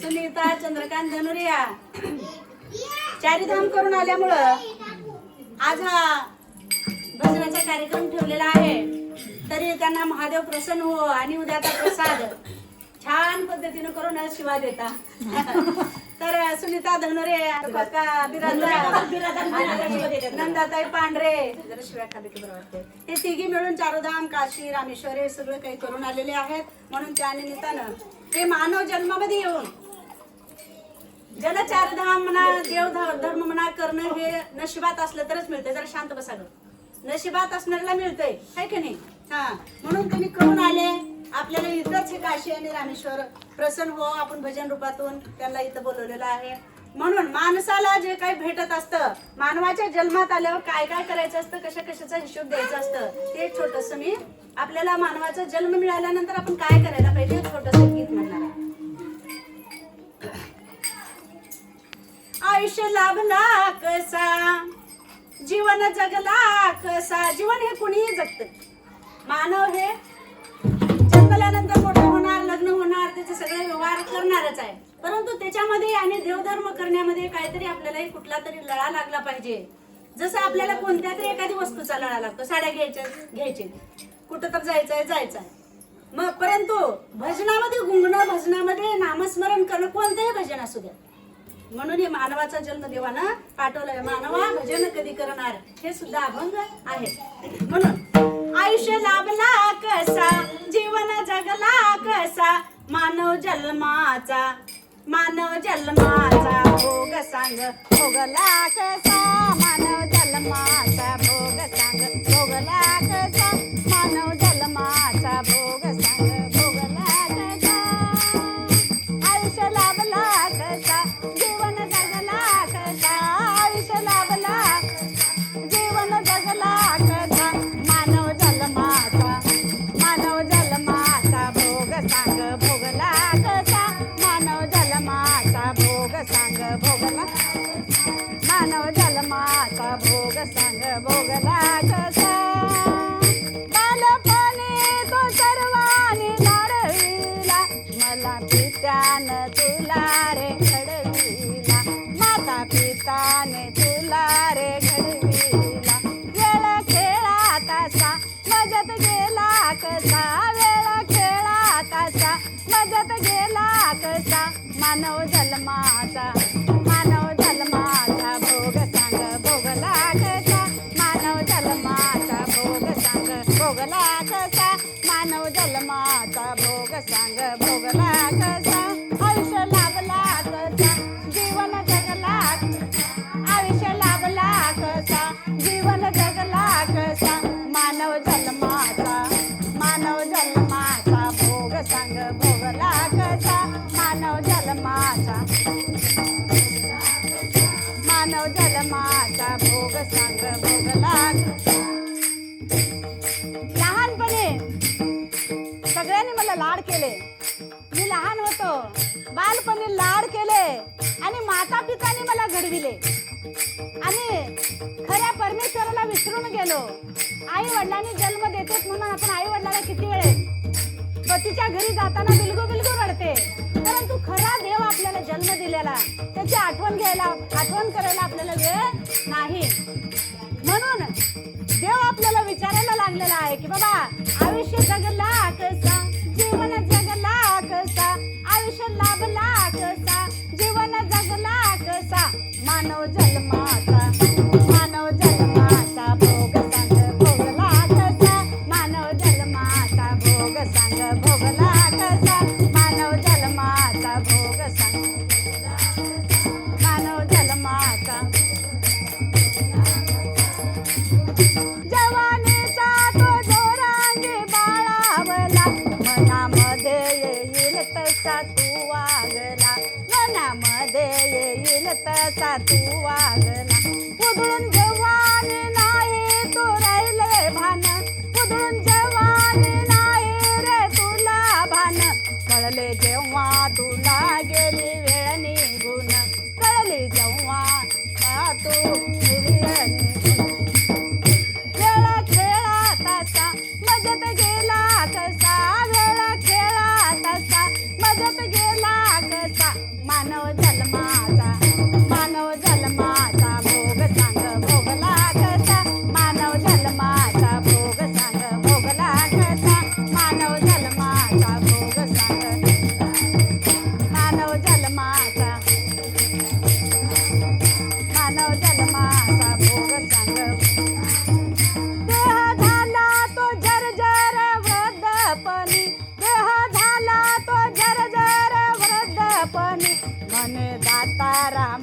सुनीता चंद्रकांत धनुरिया. चारिधाम करून आल्यामुळं आज हा भजनाचा कार्यक्रम ठेवलेला आहे. तरी त्यांना महादेव प्रसन्न हो आणि उद्याचा प्रसाद छान पद्धतीनं करून शिवा देता. तर सुनीता धनुरे नंदाताई पांढरे हे तिघी मिळून चारोधाम काशी रामेश्वर हे सगळं काही करून आलेले आहेत. म्हणून त्या निमित्तानं ते मानव जन्मामध्ये येऊन जलचारधाम म्हणा देव धर्म म्हणा करणं हे नशिबात असलं तरच मिळतंय. जरा शांत बसा नशिबात असणाऱ्याला मिळतंय. है की नाही? हा. म्हणून तुम्ही करून आले. आपल्याला इथंच हे काशी आणि रामेश्वर प्रसन्न हो आपण भजन रूपातून त्यांना इथं बोलवलेलं आहे. म्हणून माणसाला जे काही भेटत असतं मानवाच्या जन्मात आल्यावर काय काय करायचं असतं कशा कशाचा हिशोब द्यायचा असतं ते छोटस मी आपल्याला मानवाचा जन्म मिळाल्यानंतर आपण काय करायला पाहिजे छोटस गीत म्हणणार आयुष्य लाभला कसा? जीवन जगला कसा? जीवन हे कुणीही जगत. मानव हे जन्मल्यानंतर मोठं होणार लग्न होणार त्याचे सगळे व्यवहार करणारच आहे. परंतु त्याच्यामध्ये आणि देवधर्म करण्यामध्ये काहीतरी आपल्याला कुठला तरी लळा लागला पाहिजे. जसं आपल्याला कोणत्या तरी एखादी वस्तूचा लळा लागतो. साड्या घ्यायच्या घ्यायचे. कुठं तर जायचंय जायचंय. मग परंतु भजनामध्ये गुंगणं भजनामध्ये नामस्मरण करणं कोणतंही भजन असू द्या. म्हणून हे मानवाचा जन्म देवानं पाठवलाय. मानवा भजन कधी करणार? हे सुद्धा अभंग आहे. म्हणून आयुष्य लाभला कसा? जीवन जगला कसा? मानव जन्माचा मानव जन्माचा भोग सांग भोगला कसा? मानव जन्माचा भोग सांग भोगला कसा? मानव जन्मा सांग भोगला कसा? बालपणी तो सर्वांनी लाडविला मला पित्यानं तुला रे घडविला. माता पिताने तुला रे घडविला. वेळ खेळा कसा मजत गेला कसा? वेळ खेळा कसा मजत गेला कसा? मानव जन्माचा सांग भोगला कसा मानव जन्माचा मानव जन्माचा भोग सांग भोगला लहानपणी सगळ्यांनी मला लाड केले. मी लहान होतो बालपणी लाड केले आणि माता पिताने मला घडविले. आणि खऱ्या परमेश्वराला विसरून गेलो. आई वडिलांनी जन्म देतोच म्हणून आपण आई वडिलांना किती वेळेस पतीच्या घरी जाताना बिलगू बिलगू रडते. परंतु खरा देव आपल्याला जन्म दिलेला. त्याची आठवण घ्यायला आठवण करायला आपल्याला वेळ नाही. म्हणून देव आपल्याला विचारायला लागलेला आहे की बाबा आयुष्य जगला कसा? जीवन जगला कसा? आयुष्य लाभला कसा? जीवन जगला कसा? मानव जन्माचा तसा तू वागला. मनामध्ये येईल तसा तू वागला. उधळून जवान नाही तू राहिले भान. उधळून जवान नाही रे तुला भान. कळले जेव्हा तुला गेली वेळ निघून. कळले जेव्हा तू गेली निघून मानव जन्मा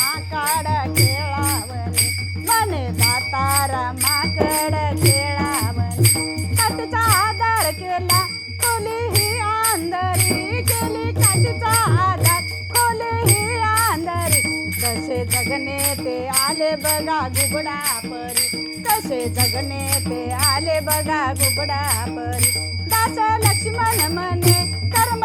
माकड खेळावण मन दातारा माकड खेळावण काठीचा आधार केला खोली ही आंधरी केली. काठीचा आधार खोली जगणे ते आले बघा गुबडा परी कसे जगणे ते आले बघा गुबडा परी दास लक्ष्मण म्हणे कर्म